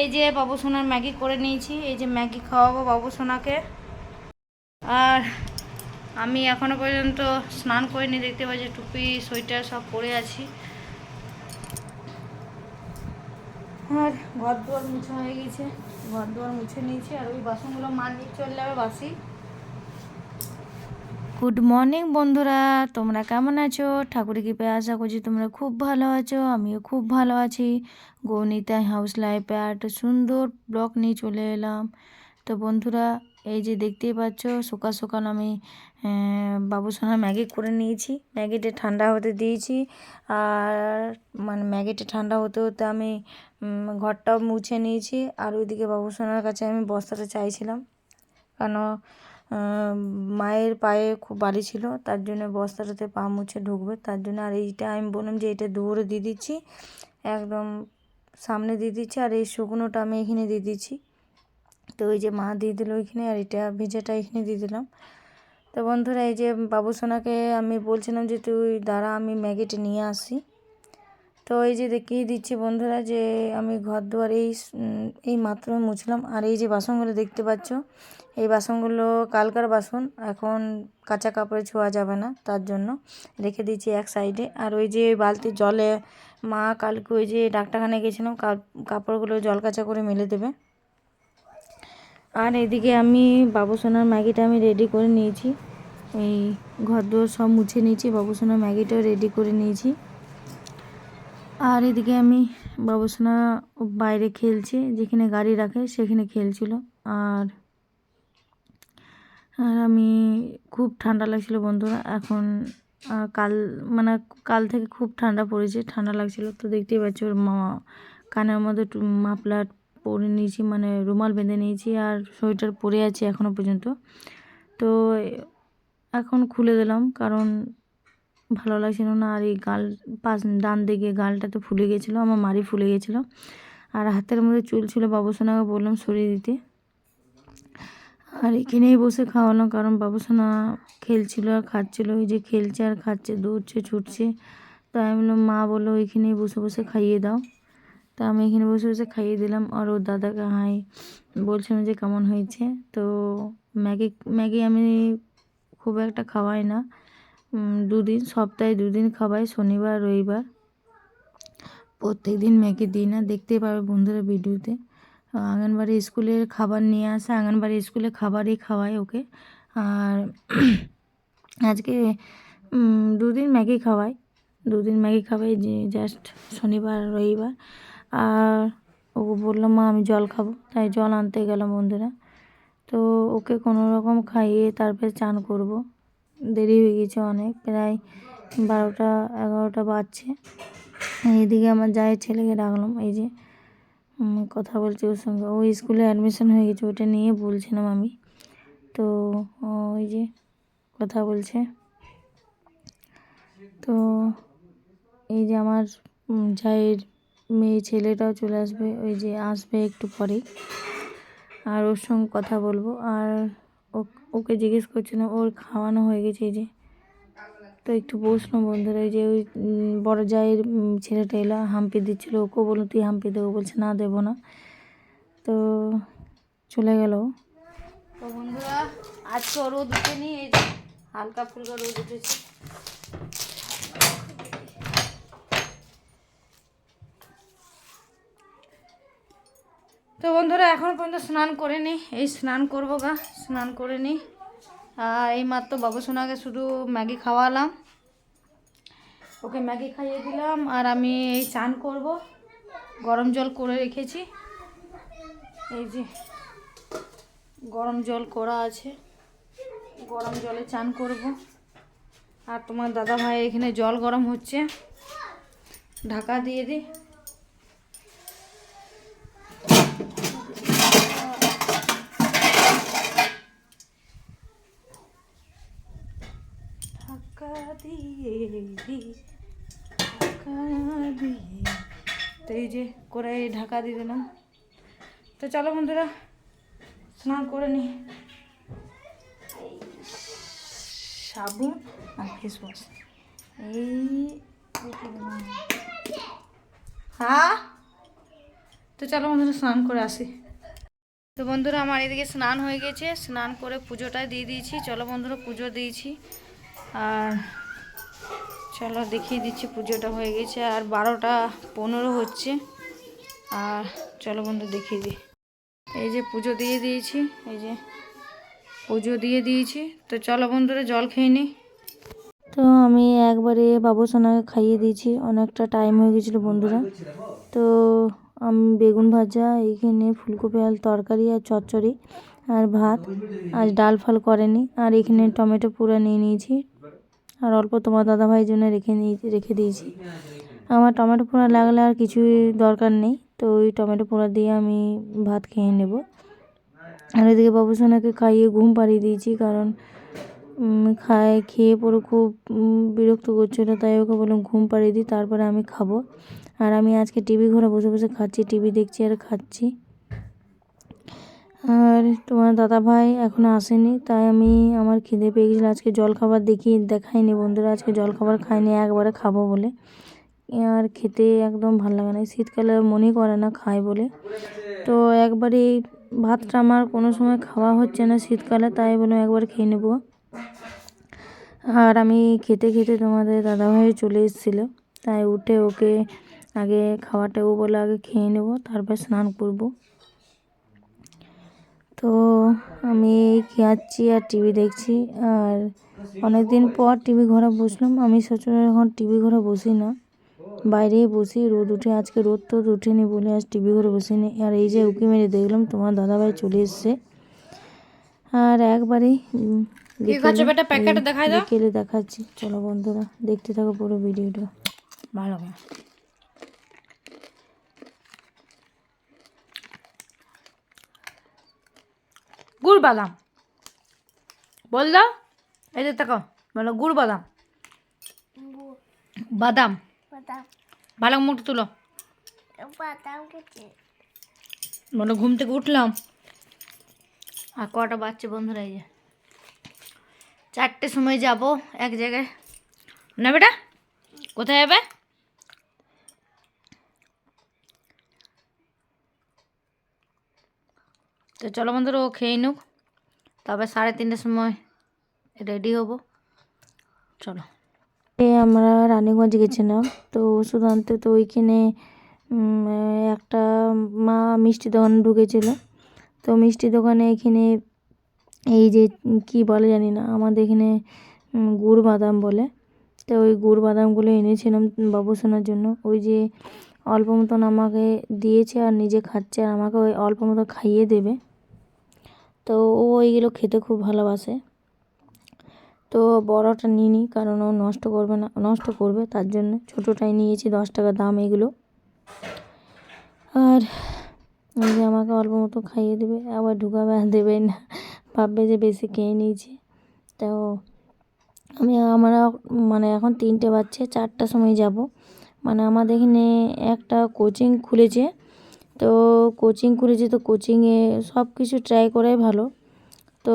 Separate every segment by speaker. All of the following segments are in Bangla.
Speaker 1: এই যে বাবু সোনার ম্যাগি করে নিয়েছি, এই যে ম্যাগি খাওয়াবো বাবু সোনাকে। আর আমি এখনও পর্যন্ত স্নান করিনি, দেখতে পাচ্ছি টুপি, সোয়েটার সব পরে আছি। আর ঘর দুয়ার মুছে হয়ে গেছে ঘর দুয়ার মুছে নিয়েছি, আর ওই বাসনগুলো মা নিয়ে চলে যাবে বাসি। গুড মর্নিং বন্ধুরা। তোমরা কেমন আছো? ঠাকুরের কৃপায় আশা করছি তোমরা খুব ভালো আছো আমিও খুব ভালো আছি। গৌনিতা হাউস লাইফে একটা সুন্দর ব্লগ নিয়ে চলে এলাম। তো বন্ধুরা এই যে দেখতেই পাচ্ছ সকাল সকাল আমি আহ, বাবু সোনা ম্যাগি করে নিয়েছি। ম্যাগিটা ঠান্ডা হতে দিয়েছি। আর মানে ম্যাগিটা ঠান্ডা হতে হতে আমি ঘরটাও মুছে নিয়েছি। আর ওইদিকে বাবু সোনার কাছে আমি বস্তাটা চাইছিলাম। কেন মায়ের পায়ে খুব বালি ছিল, তার জন্য বস্তাটাতে পা মুছে ঢুকবে। তার জন্য আর এইটা আমি বললাম যে এটা দৌড়ে দিয়ে দিচ্ছি, একদম সামনে দিয়ে দিচ্ছি আর এই শুকনোটা আমি এখানে দিয়ে দিচ্ছি। তো ওই যে মা দিয়ে দিল ওইখানে আর এটা ভেজাটা এখানে দিয়ে দিলাম। তো বন্ধুরা, এই যে বাবু সোনাকে আমি বলছিলাম যে তুই দাঁড়া, আমি ম্যাগিটা নিয়ে আসি। তো এই যে দেখিয়ে দিচ্ছি বন্ধুরা যে আমি ঘর দুয়ার এই এই মাত্র মুছলাম। আর এই যে বাসনগুলো দেখতে পাচ্ছ এই বাসনগুলো, কালকার বাসন এখন কাঁচা কাপড়ে ছোঁয়া যাবে না, তার জন্য রেখে দিয়েছি এক সাইডে। আর ওই যে বালতি জলে মা কালকে ওই যে ডাক্তারখানায় গেছিলাম কাপ- কাপড়গুলো জল কাঁচা করে মেলে দেবে। আর এদিকে আমি বাবু সোনার ম্যাগিটা আমি রেডি করে নিয়েছি। এই ঘর দুয়ার সব মুছে নিয়েছি, বাবু সোনার ম্যাগিটাও রেডি করে নিয়েছি। আর এদিকে আমি বাবুসোনা বাইরে খেলছে, যেখানে গাড়ি রাখে সেখানে খেলছিল। আর আর আমি খুব ঠান্ডা লাগছিল বন্ধুরা। এখন কাল মানে কাল থেকে খুব ঠান্ডা পড়েছে, ঠান্ডা লাগছিল। তো দেখতেই পাচ্ছ ওর মা, কানের মধ্যে মাফলার পরে নিয়েছি মানে রুমাল বেঁধে নিয়েছি আর সোয়েটার পরে আছে এখনও পর্যন্ত। তো এখন খুলে দিলাম, কারণ ভালো লাগছিল না। আর এই গাল, পাশ, ডান দিকে গালটা তো ফুলে গেছিল, আমার মারি ফুলে গেছিল। আর হাতের মধ্যে চুল ছিল, বাবুসোনাকে বললাম সরিয়ে দিতে। আর এখানেই বসে খাওয়ালাম কারণ বাবুসোনা খেলছিল আর খাচ্ছিল। ওই যে খেলছে আর খাচ্ছে, দৌড়ছে, ছুটছে। তো আমি বললাম, মা বলল ওইখানেই বসে বসে খাইয়ে দাও। তা আমি এখানে বসে বসে খাইয়ে দিলাম আর ওর দাদাকে, হাই, বলছিলাম যে কেমন হয়েছে? তো ম্যাগি ম্যাগি আমি খুব একটা খাওয়াই না। দুদিন, সপ্তাহে দুদিন খাওয়াই, শনিবার, রবিবার। প্রত্যেক দিন ম্যাগি দিই না, দেখতেই পাবে বন্ধুরা ভিডিওতে। আঙ্গনবাড়ি স্কুলের খাবার নিয়ে আসে, আঙ্গনবাড়ি স্কুলে খাবারই খাওয়াই ওকে। আর আজকে দুদিন ম্যাগি খাওয়াই দুদিন ম্যাগি খাওয়াই জাস্ট শনিবার, রবিবার। আর ওকে বললাম মা, আমি জল খাব। তাই জল আনতে গেলাম বন্ধুরা। তো ওকে কোনো রকম খাইয়ে তারপরে চান করব। দেরি হয়ে গেছে অনেক, প্রায় বারোটা, এগারোটা বাজছে। এইদিকে আমার যায় ছেলেকে ডাকলাম, এই যে কথা বলছি ওর সঙ্গে। ও স্কুলে অ্যাডমিশন হয়ে গেছে, ওটা নিয়ে বলছিলাম আমি। তো ওই যে কথা বলছে। তো এই যে আমার জায়ের মেয়ে ছেলেটাও চলে আসবে, ওই যে আসবে একটু পরে আর ওর সঙ্গে কথা বলব। আর ওকে জিজ্ঞেস করছিলাম, ওর খাওয়ানো হয়ে গেছে এই যে তো একটু বসলাম বন্ধুরা যে ওই বড় জায়ের ছেলেটা এলো, হাম্পি দিচ্ছিল ওকেও বলল, তুই হাম্পি দেবো? বলছে, না, দেবো না। তো চলে গেল তো বন্ধুরা, আজকে রোদ উঠেনি, এই হালকা ফুলকা রোদ উঠেছে। তো বন্ধুরা, এখন পর্যন্ত স্নান করে নি এই স্নান করব গা, স্নান করে নি। আর এই মাত্র বাবু সোনাকে শুধু ম্যাগি খাওয়ালাম। ওকে ম্যাগি খাইয়ে দিলাম আর আমি এই চান করব। গরম জল করে রেখেছি। এই যে গরম জল করা আছে। গরম জলে চান করব। আর তোমার দাদা ভাই এখানে জল গরম হচ্ছে। ঢাকা দিয়ে দিই ঢাকা দিয়ে দি ঢাকা দিয়ে তো এই যে করে ঢাকা দিয়ে দিলাম। তো চলো বন্ধুরা, স্নান করে নি। সাবুন আর ফেস ওয়াশ এই হ্যাঁ? তো চলো বন্ধুরা, স্নান করে আসি। তো বন্ধুরা, আমার এদিকে স্নান হয়ে গেছে। স্নান করে পুজোটা দিয়ে দিয়েছি। চলো বন্ধুরা, পুজো দিয়েছি। আর চলো দেখিয়ে দিচ্ছি, পুজোটা হয়ে গেছে আর বারোটা পনেরো হচ্ছে। আর চলো বন্ধু দেখিয়ে দিই। এই যে পুজো দিয়ে দিয়েছি, এই যে পুজো দিয়ে দিয়েছি। তো চলো বন্ধুরা জল খেয়ে নিই তো আমি একবারে বাবুসোনাকে খাইয়ে দিয়েছি, অনেকটা টাইম হয়ে গেছিল বন্ধুরা। তো আমি, বেগুন ভাজা, এইখানে ফুলকপি আলু তরকারি আর চচ্চড়ি আর ভাত। আজ ডাল ফাল করেনি, আর এখানে টমেটো পুরো নিয়ে নিয়েছি। আর অল্প তোমার দাদাভাইয়ের জন্য রেখে নিয়ে রেখে দিয়েছি। আমার টমেটো পোড়া লাগলে আর কিছুই দরকার নেই, তো ওই টমেটো পোড়া দিয়ে আমি ভাত খেয়ে নেব। আর এদিকে বাবুসোনাকে খাইয়ে ঘুম পাড়িয়ে দিয়েছি, কারণ খায়, খেয়ে পরে খুব বিরক্ত করছিল তাই ওকে বললাম ঘুম পাড়িয়ে দিই, তারপরে আমি খাব। আর আমি আজকে টিভি ঘরে বসে বসে খাচ্ছি, টিভি দেখছি আর খাচ্ছি। আর তোমার দাদা ভাই এখনও আসেনি, তাই আমি আমার খিদে পেয়ে গেছিল। আজকে জল খাবার দেখি দেখাইনি বন্ধুরা, আজকে জল খাবার খাইনি, একবারে খাব বলে। আর খেতে একদম ভালো লাগে না শীতকালে মনেই করে না খাই বলে। তো একবারে ভাতটা আমার কোনো সময় খাওয়া হচ্ছে না শীতকালে, তাই বলে একবার খেয়ে নেব। আর আমি খেতে খেতে তোমাদের দাদাভাই চলে এসেছিল, তাই উঠে ওকে আগে খাওয়াটা ও বলে আগে খেয়ে নেব, তারপর স্নান করব। তো আমি এই খাচ্ছি আর টিভি দেখছি। আর অনেক দিন পর টিভি ঘরে বসলাম। আমি সচরাচর এখন টিভি ঘরে বসি না। বাইরেই বসি। রোদ উঠে আজকে রোদ তো উঠেনি বলে আজ টিভি ঘরে বসিনি। আর এই যে উকি মেরে দেখলাম তোমার দাদাভাই চলে এসছে। আর এই বিকেলে দেখাচ্ছি। চলো বন্ধুরা দেখতে থাকো পুরো ভিডিওটা। ভালো গুড় বাদাম বলল এই যে তাকাও বলো গুড় বাদাম। বাদাম। ভালো মুখ তুলো। বলো ঘুম থেকে উঠলাম। আর কটা বাচ্চা বন্ধুরা এই যে। চারটের সময় যাব এক জায়গায়। না বেটা? কোথায় যাবে? তো চলো বন্ধুরা, ও খেয়ে নিক। তবে সাড়ে তিনটের সময় রেডি হব। চলো। এ আমরা রানীগঞ্জ গেছিলাম। তো ওষুধ আনতে তো ওইখানে একটা মা মিষ্টি দোকান ঢুকেছিল। তো মিষ্টি দোকানে এখানে এই যে কি বলে জানি না, আমাদের এখানে গুড় বাদাম বলে। তো ওই গুড় বাদামগুলো এনেছিলাম বাবুসোনার জন্য। ওই যে অল্প মতন আমাকে দিয়েছে আর নিজে খাচ্ছে, আর আমাকে ওই অল্প মতো খাইয়ে দেবে। তো ও ওইগুলো খেতে খুব ভালোবাসে। তো বড়টা নিইনি, কারণ ও নষ্ট করবে না, নষ্ট করবে, তার জন্য ছোটোটাই নিয়েছি, দশ টাকা দাম এগুলো। আর যে আমাকে অল্প মতো খাইয়ে দেবে, আবার ঢুকাবে দেবে না, ভাববে যে বেশি খেয়ে নিয়েছি। তো আমি আমরা মানে এখন তিনটে বাচ্চা চারটার সময় যাব। মানে আমাদের এখানে একটা কোচিং খুলেছে তো কোচিং করেছি তো কোচিংয়ে সব কিছু ট্রাই করাই ভালো। তো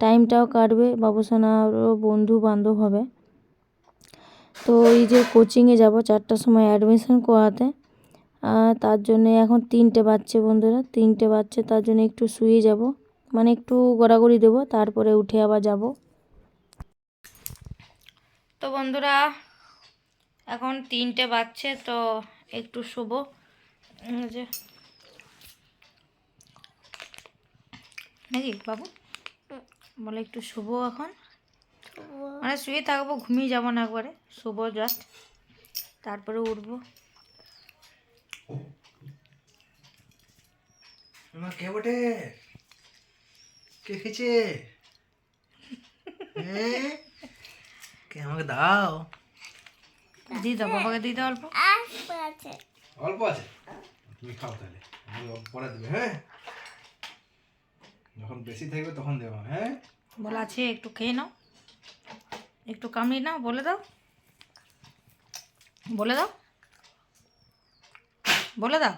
Speaker 1: টাইমটাও কাটবে বাবুসোনারও বন্ধু বান্ধব হবে। তো এই যে কোচিংয়ে যাব চারটার সময় অ্যাডমিশন করাতে। তার জন্য এখন তিনটে বাজছে বন্ধুরা তিনটে বাজছে তার জন্য একটু শুয়ে যাব। মানে একটু গড়াগড়ি দেবো তারপরে উঠে আবার যাব। তো বন্ধুরা এখন তিনটে বাজছে তো একটু শোবো। উম, যে। নাকি বাবু? বলে একটু শুভ এখন। মানে শুয়ে থাকব ঘুমিয়ে যাব না একবারে। শোবো জাস্ট তারপরে উঠবো।
Speaker 2: কে বটে? কে খেয়েছে? কে আমাকে দাও?
Speaker 1: দিয়ে দাও বাবাকে দিয়ে দাও অল্প।
Speaker 2: অল্প আছে? তুমি খাও তাহলে। পরে দেবে হ্যাঁ? যখন বেশি থাকবে তখন দেবো হ্যাঁ?
Speaker 1: বলা আছে একটু খেয়ে নাও। একটু কামড়িয়ে নাও বলে দাও। বলে দাও। বলে দাও।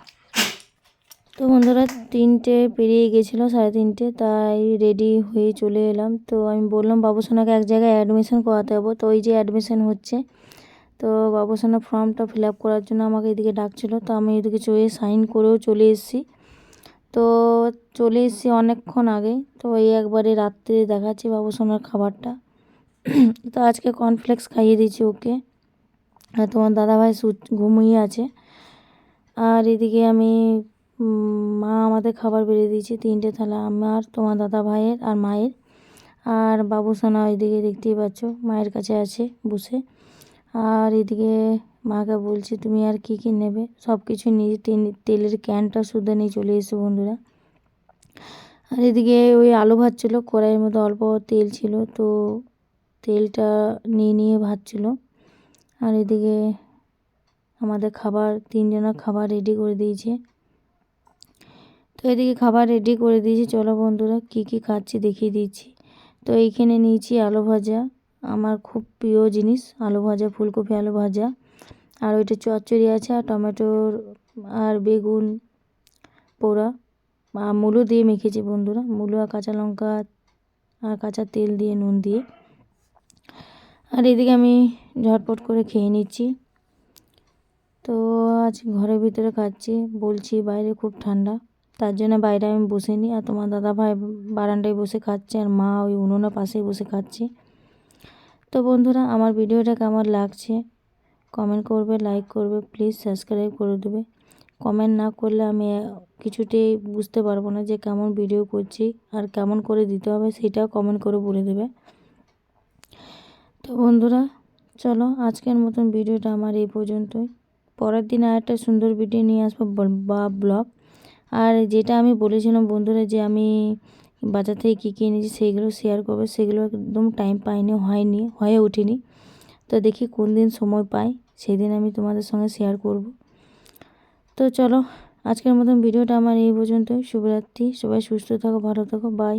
Speaker 1: তো বন্ধুরা তিনটে পেরিয়ে গেছিল সাড়ে তিনটে তাই রেডি হয়ে চলে এলাম। তো আমি বললাম বাবুসোনাকে এক জায়গায় অ্যাডমিশন করাতে যাব। তো ওই যে অ্যাডমিশন হচ্ছে তো বাবুসোনা ফর্মটা ফিল আপ করার জন্য আমাকে এদিকে ডাকছিল, তো আমি এদিকে চলে সাইন করেও চলে এসেছি। তো চলে এসেছি অনেকক্ষণ আগে, তো এই একবারে রাত্রে দেখাচ্ছি বাবুসোনার খাবারটা। তো আজকে কর্নফ্লেক্স খাইয়ে দিয়েছি ওকে। আর তোমার দাদাভাই ঘুমিয়ে আছে। আর এদিকে আমি মা আমাদের খাবার বেড়ে দিয়েছে তিনটে থালা আমার তোমার দাদা ভাইয়ের আর মায়ের। আর বাবুসোনা ওইদিকে দেখতেই পাচ্ছ, মায়ের কাছে আছে বসে। আর এদিকে মাকে বলছি, তুমি আর কি কি নেবে? সব কিছু নিয়ে তেল- তেলের ক্যানটা শুদ্ধ নিয়ে চলে এসো বন্ধুরা। আর এদিকে ওই আলু ভাজছিল কড়াইয়ের মধ্যে অল্প তেল ছিল, তো তেলটা নিয়ে নিয়ে ভাজছিল আর এদিকে আমাদের খাবার, তিনজনের খাবার রেডি করে দিয়েছে। তো এদিকে খাবার রেডি করে দিয়েছি। চলো বন্ধুরা, কি কি খাচ্ছি দেখিয়ে দিচ্ছি। তো এইখানে নিয়েছি আলু ভাজা। আমার খুব প্রিয় জিনিস, আলু ভাজা, ফুলকপি আলু ভাজা। আর ওইটা চচ্চড়ি আছে, আর টমেটোর, আর বেগুন পোড়া। আর মূলো দিয়ে মেখেছি বন্ধুরা, মুলো আর কাঁচা লঙ্কা আর কাঁচা তেল দিয়ে, নুন দিয়ে। আর এদিকে আমি ঝটপট করে খেয়ে নিচ্ছি। তো আজ ঘরের ভিতরে খাচ্ছি, বলছি বাইরে খুব ঠান্ডা, তার জন্য বাইরে আমি বসিনি আর তোমার দাদা ভাই বারান্দায় বসে খাচ্ছে, আর মা ওই উনুনের পাশেই বসে খাচ্ছে। তো বন্ধুরা, আমার ভিডিওটা কেমন লাগছে? কমেন্ট করবে লাইক করবে প্লিজ সাবস্ক্রাইব করে দেবে। কমেন্ট না করলে আমি কিছুতেই বুঝতে পারব না যে কেমন ভিডিও করছি আর কেমন করে দিতে হবে, সেটাও কমেন্ট করে বলে দেবে। তো বন্ধুরা, চলো আজকের মতন ভিডিওটা আমার এই পর্যন্তই। পরের দিন আর একটা সুন্দর ভিডিও নিয়ে আসব বা ব্লগ আর যেটা আমি বলেছিলাম বন্ধুরা যে আমি বাজার থেকে কী কী এনেছি সেইগুলো শেয়ার করবে। সেগুলো একদম টাইম পাইনি, হয়নি, হয়ে ওঠেনি। তো দেখি কোন দিন সময় পাই সেই দিন আমি তোমাদের সঙ্গে শেয়ার করব। তো চলো, আজকের মতন ভিডিওটা আমার এই পর্যন্তই। শুভরাত্রি, সবাই সুস্থ থাকো, ভালো থাকো বাই